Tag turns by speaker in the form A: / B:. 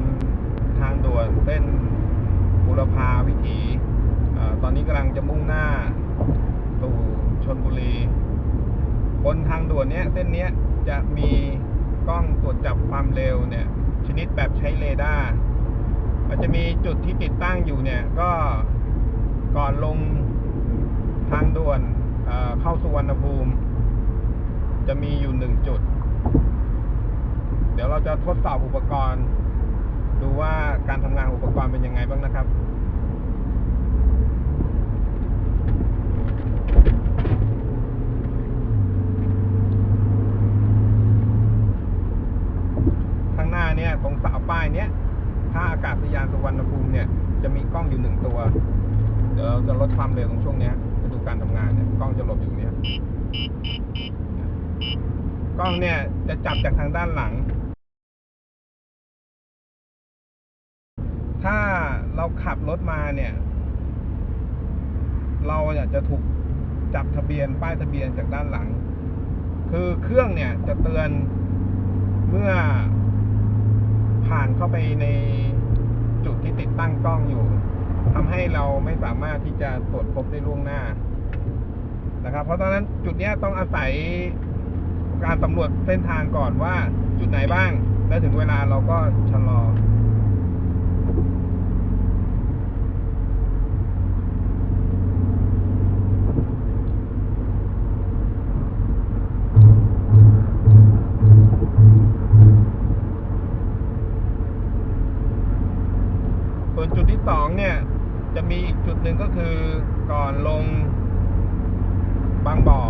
A: นทางด่วนเส้นบุรพาวิถีตอนนี้กำลังจะมุ่งหน้าสู่ชนบุรี บนทางด่วนเนี้ยเส้นเนี้ยจะมีกล้องตรวจจับความเร็วเนี่ย ชนิดแบบใช้เรดาร์มันจะมีจุดที่ติดตั้งอยู่เนี่ย ก็ก่อนลงทางด่วนเข้าสุวรรณภูมิ จะมีอยู่หนึ่งจุด เดี๋ยวเราจะทดสอบอุปกรณ์ ดูว่าการทำงานอุปกรณ์เป็นยังไงบ้างนะครับข้างหน้าเนี่ยตรงเสาป้ายเนี้ยท่าอากาศยานสุวรรณภูมิเนี่ยจะมีกล้องอยู่หนึ่งตัว เดี๋ยวจะลดความเร็วตรงช่วงเนี้ยจะดูการทำงานเนี่ยกล้องจะหลบอยู่เนี้ยกล้องเนี่ยจะจับจากทางด้านหลัง เราขับรถมาเนี่ย เราเนี่ยจะถูกจับทะเบียนป้ายทะเบียนจากด้านหลัง คือเครื่องเนี่ยจะเตือนเมื่อผ่านเข้าไปในจุดที่ติดตั้งกล้องอยู่ทำให้เราไม่สามารถที่จะตรวจพบได้ล่วงหน้านะครับ เพราะฉะนั้นจุดเนี้ยต้องอาศัยการสำรวจเส้นทางก่อนว่าจุดไหนบ้าง แล้วถึงเวลาเราก็ชะลอ ส่วนจุดที่ สองเนี่ย จะมีอีกจุดหนึ่งก็คือก่อนลงบางบ่อ